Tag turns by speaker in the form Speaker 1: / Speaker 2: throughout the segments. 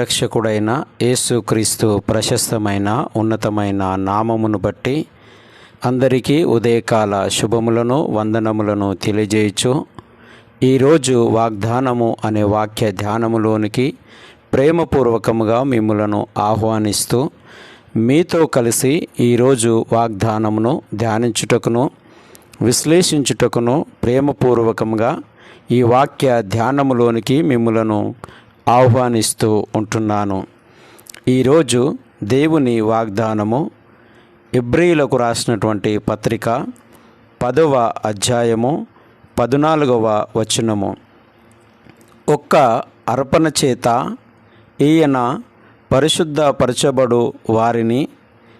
Speaker 1: ప్రియరక్షకుడైన యేసుక్రీస్తు ప్రశస్తమైన ఉన్నతమైన నామమును బట్టి అందరికీ ఉదయకాల శుభములను వందనములను తెలియజేయచ్చు ఈరోజు వాగ్దానము అనే వాక్య ధ్యానములోనికి ప్రేమపూర్వకముగా మిమ్మలను ఆహ్వానిస్తూ మీతో కలిసి ఈరోజు వాగ్దానమును ధ్యానించుటకును విశ్లేషించుటకును ప్రేమపూర్వకంగా ఈ వాక్య ధ్యానములోనికి మిమ్మలను ఆహ్వానిస్తూ ఉంటున్నాను. ఈరోజు దేవుని వాగ్దానము ఇబ్రీలకు రాసినటువంటి పత్రిక పదవ అధ్యాయము పద్నాలుగవ వచనము. ఒక్క అర్పణ చేత ఈయన పరిశుద్ధపరచబడు వారిని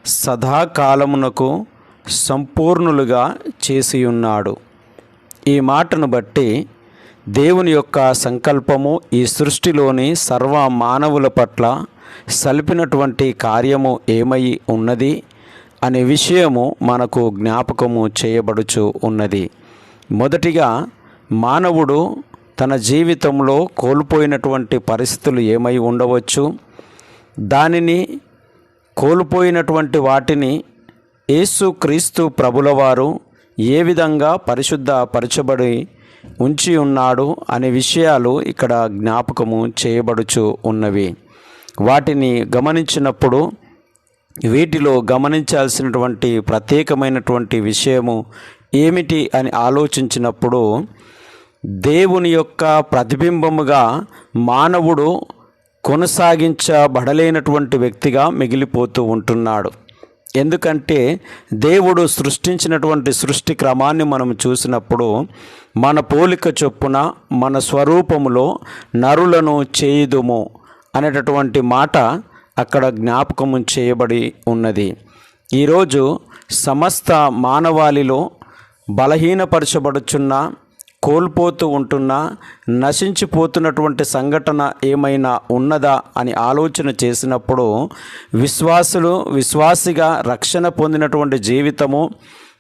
Speaker 1: సదాకాలమునకు సంపూర్ణులుగా చేసియున్నాడు. ఈ మాటను బట్టి దేవుని యొక్క సంకల్పము ఈ సృష్టిలోని సర్వ మానవుల పట్ల సలిపినటువంటి కార్యము ఏమై ఉన్నది అనే విషయము మనకు జ్ఞాపకము చేయబడుచు ఉన్నది. మొదటిగా మానవుడు తన జీవితంలో కోల్పోయినటువంటి పరిస్థితులు ఏమై ఉండవచ్చు? దానిని కోల్పోయినటువంటి వాటిని యేసు క్రీస్తు ప్రభులవారు ఏ విధంగా పరిశుద్ధ పరచబడి ఉంచి ఉన్నాడు అనే విషయాలు ఇక్కడ జ్ఞాపకము చేయబడుచు ఉన్నవి. వాటిని గమనించినప్పుడు వీటిలో గమనించాల్సినటువంటి ప్రత్యేకమైనటువంటి విషయము ఏమిటి అని ఆలోచించినప్పుడు దేవుని యొక్క ప్రతిబింబముగా మానవుడు కొనసాగించబడలేనటువంటి వ్యక్తిగా మిగిలిపోతూ ఉంటున్నాడు. ఎందుకంటే దేవుడు సృష్టించినటువంటి సృష్టి క్రమాన్ని మనం చూసినప్పుడు మన పోలిక చొప్పున మన స్వరూపములో నరులను చేయుదుము అనేటటువంటి మాట అక్కడ జ్ఞాపకము చేయబడి ఉన్నది. ఈరోజు సమస్త మానవాళిలో బలహీనపరచబడుచున్న కోల్పోతూ ఉంటున్న నశించిపోతున్నటువంటి సంఘటన ఏమైనా ఉన్నదా అని ఆలోచన చేసినప్పుడు విశ్వాసులు విశ్వాసిగా రక్షణ పొందినటువంటి జీవితము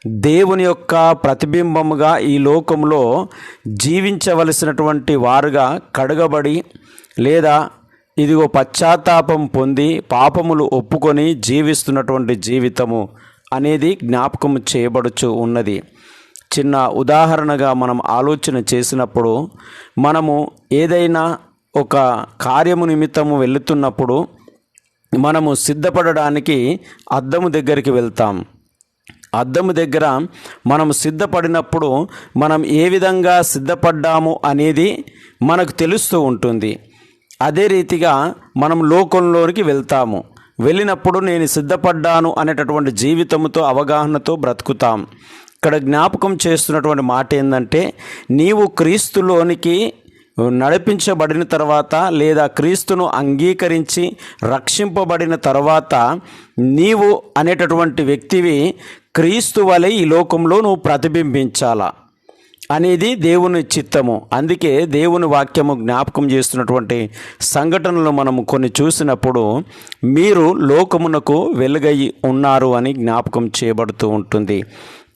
Speaker 1: దేవుని యొక్క ప్రతిబింబముగా ఈ లోకంలో జీవించవలసినటువంటి వారుగా కడగబడి లేదా ఇదిగో పశ్చాత్తాపం పొంది పాపములు ఒప్పుకొని జీవిస్తున్నటువంటి జీవితము అనేది జ్ఞాపకం చేయబడుచు ఉన్నది. చిన్న ఉదాహరణగా మనం ఆలోచన చేసినప్పుడు మనము ఏదైనా ఒక కార్యము నిమిత్తము వెళుతున్నప్పుడు మనము సిద్ధపడడానికి అద్దము దగ్గరికి వెళ్తాం. అద్దము దగ్గర మనం సిద్ధపడినప్పుడు మనం ఏ విధంగా సిద్ధపడ్డాము అనేది మనకు తెలుస్తూ ఉంటుంది. అదే రీతిగా మనం లోకంలోనికి వెళ్తాము. వెళ్ళినప్పుడు నేను సిద్ధపడ్డాను అనేటటువంటి జీవితంతో అవగాహనతో బ్రతుకుతాం. ఇక్కడ జ్ఞాపకం చేస్తున్నటువంటి మాట ఏంటంటే నీవు క్రీస్తులోనికి నడిపించబడిన తర్వాత లేదా క్రీస్తును అంగీకరించి రక్షింపబడిన తర్వాత నీవు అనేటటువంటి వ్యక్తివి క్రీస్తు వలె ఈ లోకంలో నువ్వు ప్రతిబింబించాలా? అనేది దేవుని చిత్తము. అందుకే దేవుని వాక్యము జ్ఞాపకం చేస్తున్నటువంటి సంఘటనలు మనము కొన్ని చూసినప్పుడు మీరు లోకమునకు వెలుగై ఉన్నారు అని జ్ఞాపకం చేయబడుతూ ఉంటుంది.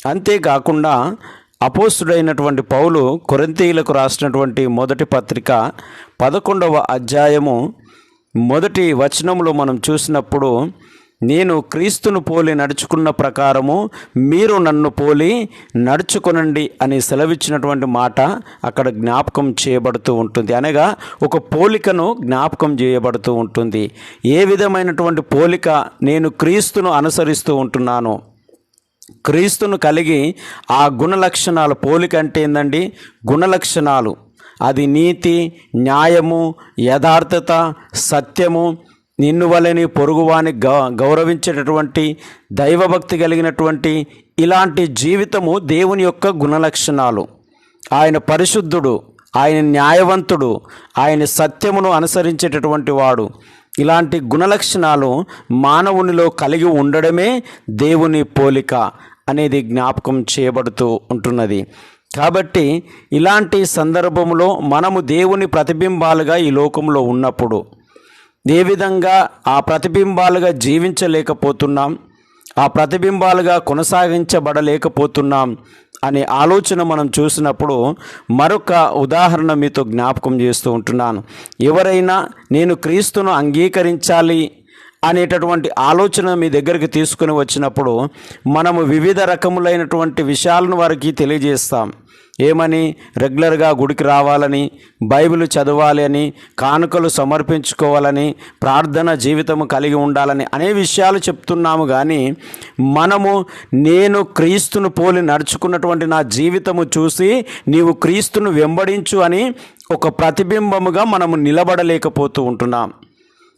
Speaker 1: అంతేకాకుండా అపోస్తుడైనటువంటి పౌలు కొరంతీయులకు రాసినటువంటి మొదటి పత్రిక పదకొండవ అధ్యాయము మొదటి వచనంలో మనం చూసినప్పుడు నేను క్రీస్తును పోలి నడుచుకున్న ప్రకారము మీరు నన్ను పోలి నడుచుకునండి అని సెలవిచ్చినటువంటి మాట అక్కడ జ్ఞాపకం చేయబడుతూ ఉంటుంది. అనగా ఒక పోలికను జ్ఞాపకం చేయబడుతూ ఉంటుంది. ఏ విధమైనటువంటి పోలిక నేను క్రీస్తును అనుసరిస్తూ ఉంటున్నాను క్రీస్తును కలిగి ఆ గుణ లక్షణాలు పోలిక అంటే ఏందండి? గుణ లక్షణాలు అది నీతి న్యాయము యథార్థత సత్యము నిన్ను వలని పొరుగువాని గౌ గౌరవించేటటువంటి దైవభక్తి కలిగినటువంటి ఇలాంటి జీవితము దేవుని యొక్క గుణలక్షణాలు. ఆయన పరిశుద్ధుడు ఆయన న్యాయవంతుడు ఆయన సత్యమును అనుసరించేటటువంటి వాడు. ఇలాంటి గుణలక్షణాలు మానవునిలో కలిగి ఉండడమే దేవుని పోలిక అనేది జ్ఞాపకం చేయబడుతూ ఉంటున్నది. కాబట్టి ఇలాంటి సందర్భంలో మనము దేవుని ప్రతిబింబాలుగా ఈ లోకంలో ఉన్నప్పుడు ఏ విధంగా ఆ ప్రతిబింబాలుగా జీవించలేకపోతున్నాం ఆ ప్రతిబింబాలుగా కొనసాగించబడలేకపోతున్నాం అనే ఆలోచన మనం చూసినప్పుడు మరొక ఉదాహరణ మీతో జ్ఞాపకం చేస్తూ ఉంటున్నాను. ఎవరైనా నేను క్రీస్తును అంగీకరించాలి అనేటటువంటి ఆలోచన మీ దగ్గరికి తీసుకుని వచ్చినప్పుడు మనము వివిధ రకములైనటువంటి విషయాలను వారికి తెలియజేస్తాం. ఏమని? రెగ్యులర్గా గుడికి రావాలని బైబిల్ చదవాలి అని కానుకలు సమర్పించుకోవాలని ప్రార్థన జీవితము కలిగి ఉండాలని అనే విషయాలు చెప్తున్నాము కానీ మనము నేను క్రీస్తును పోలి నడుచుకున్నటువంటి నా జీవితము చూసి నీవు క్రీస్తును వెంబడించు అని ఒక ప్రతిబింబముగా మనము నిలబడలేకపోతూ ఉంటున్నాం.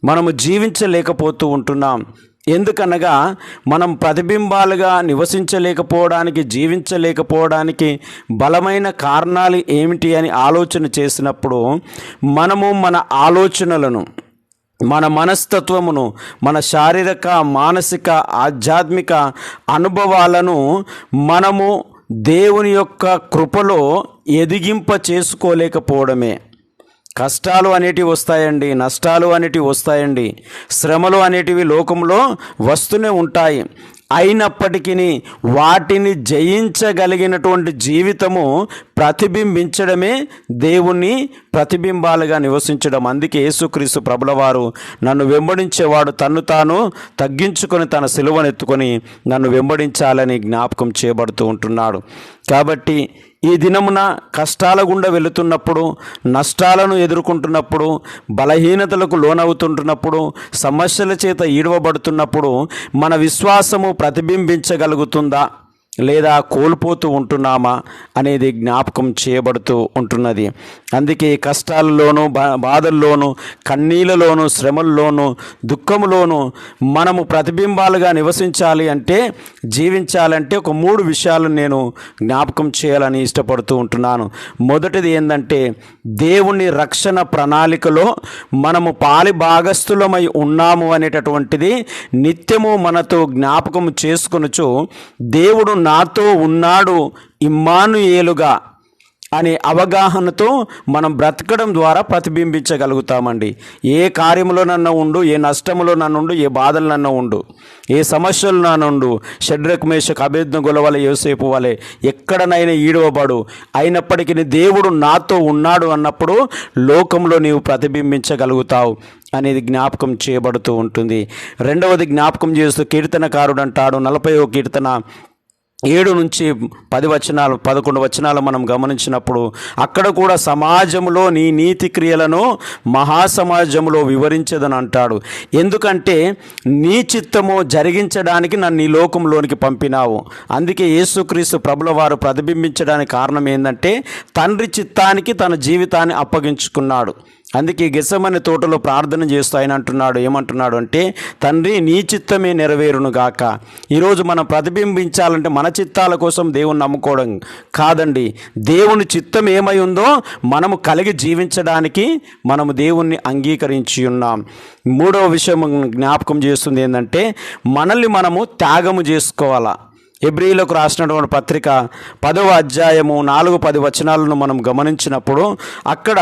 Speaker 1: మనము జీవించలేకపోతూ ఉంటున్నాం. ఎందుకనగా మనం ప్రతిబింబాలుగా నివసించలేకపోవడానికి జీవించలేకపోవడానికి బలమైన కారణాలు ఏమిటి అని ఆలోచన చేసినప్పుడు మనము మన ఆలోచనలను మన మనస్తత్వమును మన శారీరక మానసిక ఆధ్యాత్మిక అనుభవాలను మనము దేవుని యొక్క కృపలో ఎదిగింప చేసుకోలేకపోవడమే కష్టాలు అనేటివి వస్తాయండి నష్టాలు అనేటివి వస్తాయండి శ్రమలు అనేటివి లోకంలో వస్తూనే ఉంటాయి. అయినప్పటికీ వాటిని జయించగలిగినటువంటి జీవితము ప్రతిబింబించడమే దేవుణ్ణి ప్రతిబింబాలుగా నివసించడం. అందుకే యేసుక్రీస్తు ప్రభుల వారు నన్ను వెంబడించేవాడు తన్ను తాను తగ్గించుకొని తన సిలువనెత్తుకొని నన్ను వెంబడించాలని జ్ఞాపకం చేయబడుతూ ఉంటున్నాడు. కాబట్టి ఈ దినమున కష్టాల గుండా వెళుతున్నప్పుడు నష్టాలను ఎదుర్కొంటున్నప్పుడు బలహీనతలకు లోనవుతుంటున్నప్పుడు సమస్యల చేత ఈడవబడుతున్నప్పుడు మన విశ్వాసము ప్రతిబింబించగలుగుతుందా? లేదా కోల్పోతూ ఉంటున్నామా అనేది జ్ఞాపకం చేయబడుతూ ఉంటున్నది. అందుకే కష్టాలలోనూ బా బాధల్లోనూ కన్నీళ్ళలోనూ శ్రమల్లోనూ దుఃఖములోనూ మనము ప్రతిబింబాలుగా నివసించాలి అంటే జీవించాలంటే ఒక మూడు విషయాలు నేను జ్ఞాపకం చేయాలని ఇష్టపడుతూ ఉంటున్నాను. మొదటిది ఏంటంటే దేవుని రక్షణ ప్రణాళికలో మనము పాలి భాగస్థులమై ఉన్నాము అనేటటువంటిది నిత్యము మనతో జ్ఞాపకం చేసుకొనుచు దేవుడు నాతో ఉన్నాడు ఇమ్మానుయేలుగా అనే అవగాహనతో మనం బ్రతకడం ద్వారా ప్రతిబింబించగలుగుతామండి. ఏ కార్యములో నన్ను ఉండు ఏ నష్టములో నన్ను ఉండు ఏ బాధలు నన్ను ఉండు ఏ సమస్యలు నన్నుండు షడ్రక్ మేషకు అభేద్న గొలవల యోసేపు వలె ఎక్కడనైనా ఈడవబడు. అయినప్పటికీ దేవుడు నాతో ఉన్నాడు అన్నప్పుడు లోకంలో నీవు ప్రతిబింబించగలుగుతావు అనేది జ్ఞాపకం చేయబడుతూ ఉంటుంది. రెండవది జ్ఞాపకం చేస్తూ కీర్తనకారుడు అంటాడు నలభైవ కీర్తన ఏడు నుంచి పది వచనాలు పదకొండు వచనాలు మనం గమనించినప్పుడు అక్కడ కూడా సమాజంలో నీ నీతి క్రియలను మహాసమాజంలో వివరించదని అంటాడు. ఎందుకంటే నీ చిత్తము జరిగించడానికి నన్ను ఈ లోకంలోనికి పంపినావు. అందుకే యేసుక్రీస్తు ప్రభుల వారు ప్రతిబింబించడానికి కారణం ఏంటంటే తండ్రి చిత్తానికి తన జీవితాన్ని అప్పగించుకున్నాడు. అందుకే గెసమని తోటలో ప్రార్థన చేస్తూ ఆయన అంటున్నాడు ఏమంటున్నాడు అంటే తండ్రి నీ చిత్తమే నెరవేరును గాక. ఈరోజు మనం ప్రతిబింబించాలంటే మన చిత్తాల కోసం దేవుణ్ణి నమ్ముకోవడం కాదండి. దేవుని చిత్తం ఏమై ఉందో మనము కలిగి జీవించడానికి మనము దేవుణ్ణి అంగీకరించి ఉన్నాం. మూడవ విషయం జ్ఞాపకం చేస్తుంది ఏంటంటే మనల్ని మనము త్యాగము చేసుకోవాలా. ఎబ్రిలకు రాసినటువంటి పత్రిక పదవ అధ్యాయము నాలుగు పది వచనాలను మనం గమనించినప్పుడు అక్కడ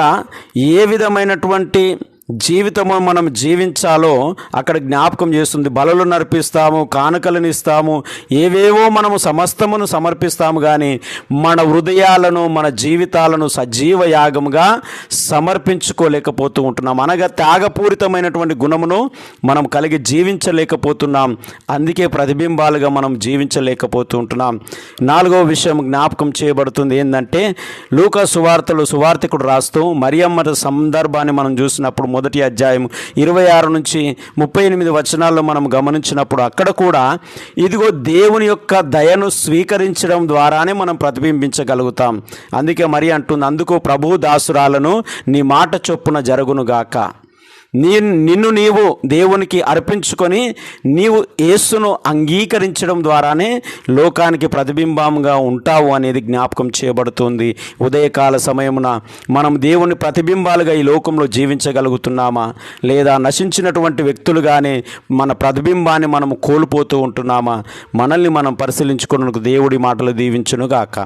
Speaker 1: ఏ విధమైనటువంటి జీవితము మనం జీవించాలో అక్కడ జ్ఞాపకం చేస్తుంది. బలలు నర్పిస్తాము కానుకలను ఇస్తాము ఏవేవో మనము సమస్తమును సమర్పిస్తాము కానీ మన హృదయాలను మన జీవితాలను సజీవ యాగముగా సమర్పించుకోలేకపోతూ ఉంటున్నాం. అనగా త్యాగపూరితమైనటువంటి గుణమును మనం కలిగి జీవించలేకపోతున్నాం. అందుకే ప్రతిబింబాలుగా మనం జీవించలేకపోతూ ఉంటున్నాం. నాలుగవ విషయం జ్ఞాపకం చేయబడుతుంది ఏంటంటే లూకా సువార్తలు సువార్తికుడు రాస్తూ మరియమ్మ సందర్భాన్ని మనం చూసినప్పుడు మొదటి అధ్యాయం ఇరవై ఆరు నుంచి ముప్పై ఎనిమిది వచనాల్లో మనం గమనించినప్పుడు అక్కడ కూడా ఇదిగో దేవుని యొక్క దయను స్వీకరించడం ద్వారానే మనం ప్రతిబింబించగలుగుతాం. అందుకే మరి అంటుంది అందుకు ప్రభు దాసురాలను నీ మాట చొప్పున జరుగునుగాక. నీ నిన్ను నీవు దేవునికి అర్పించుకొని నీవు యేసును అంగీకరించడం ద్వారానే లోకానికి ప్రతిబింబంగా ఉంటావు అనేది జ్ఞాపకం చేయబడుతుంది. ఉదయకాల సమయమున మనం దేవుని ప్రతిబింబాలుగా ఈ లోకంలో జీవించగలుగుతున్నామా? లేదా నశించినటువంటి వ్యక్తులుగానే మన ప్రతిబింబాన్ని మనం కోల్పోతూ ఉంటున్నామా? మనల్ని మనం పరిశీలించుకున్నందుకు దేవుడి మాటలు దీవించునుగాక.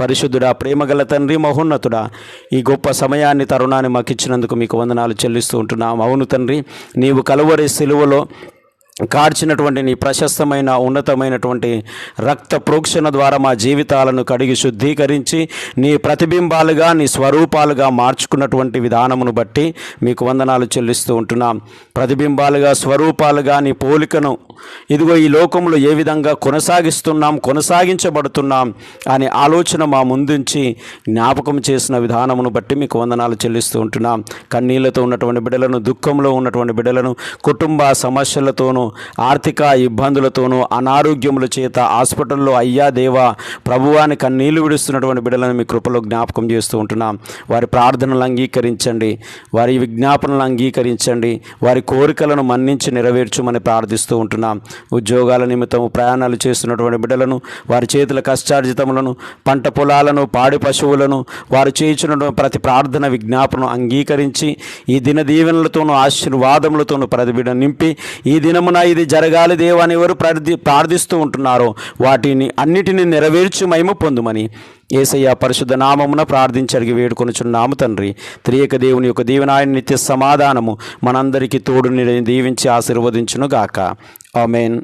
Speaker 1: పరిశుద్ధుడా ప్రేమగల తండ్రి మహోన్నతుడా ఈ గొప్ప సమయాన్ని తరుణాన్ని మాకు ఇచ్చినందుకు మీకు వందనాలు చెల్లిస్తూ ఉంటున్నాం. అవును తండ్రి నీవు కలువరి సిలువలో కార్చినటువంటి నీ ప్రశస్తమైన ఉన్నతమైనటువంటి రక్త ప్రోక్షణ ద్వారా మా జీవితాలను కడిగి శుద్ధీకరించి నీ ప్రతిబింబాలుగా నీ స్వరూపాలుగా మార్చుకున్నటువంటి విధానమును బట్టి మీకు వందనాలు చెల్లిస్తూ ఉంటున్నాం. ప్రతిబింబాలుగా స్వరూపాలుగా నీ పోలికను ఇదిగో ఈ లోకంలో ఏ విధంగా కొనసాగిస్తున్నాం కొనసాగించబడుతున్నాం అనే ఆలోచన మా ముందుంచి జ్ఞాపకం చేసిన విధానమును బట్టి మీకు వందనాలు చెల్లిస్తూ ఉంటున్నాం. కన్నీళ్ళతో ఉన్నటువంటి బిడ్డలను దుఃఖంలో ఉన్నటువంటి బిడ్డలను కుటుంబ సమస్యలతోనూ ఆర్థిక ఇబ్బందులతోనూ అనారోగ్యముల చేత హాస్పిటల్లో అయ్యా దేవా ప్రభువాని కన్నీళ్ళు విడుస్తున్నటువంటి బిడ్డలను మీ కృపలో జ్ఞాపకం చేస్తూ ఉంటున్నాం. వారి ప్రార్థనలు అంగీకరించండి. వారి విజ్ఞాపనలు అంగీకరించండి. వారి కోరికలను మన్నించి నెరవేర్చుమని ప్రార్థిస్తూ ఉంటున్నాం. ఉద్యోగాల నిమిత్తం ప్రయాణాలు చేస్తున్నటువంటి బిడ్డలను వారి చేతుల కష్టార్జితములను పంట పొలాలను పాడి పశువులను వారు చేయించినటువంటి ప్రతి ప్రార్థన విజ్ఞాపనం అంగీకరించి ఈ దిన దీవెనలతోనూ ఆశీర్వాదములతోనూ ప్రతి బిడ్డ నింపి ఈ దినమున ఇది జరగాలి. దేవని ఎవరు ప్రార్థి ప్రార్థిస్తూ ఉంటున్నారో వాటిని అన్నిటిని నెరవేర్చి మేము పొందుమని ఏసయ్య పరిశుద్ధ నామమున ప్రార్థించడిగి వేడుకొనుచున్నాము తండ్రి. త్రియక దేవుని యొక్క దీవనాయ నిత్య సమాధానము మనందరికీ తోడు దీవించి ఆశీర్వదించును గాక ఆమెన్.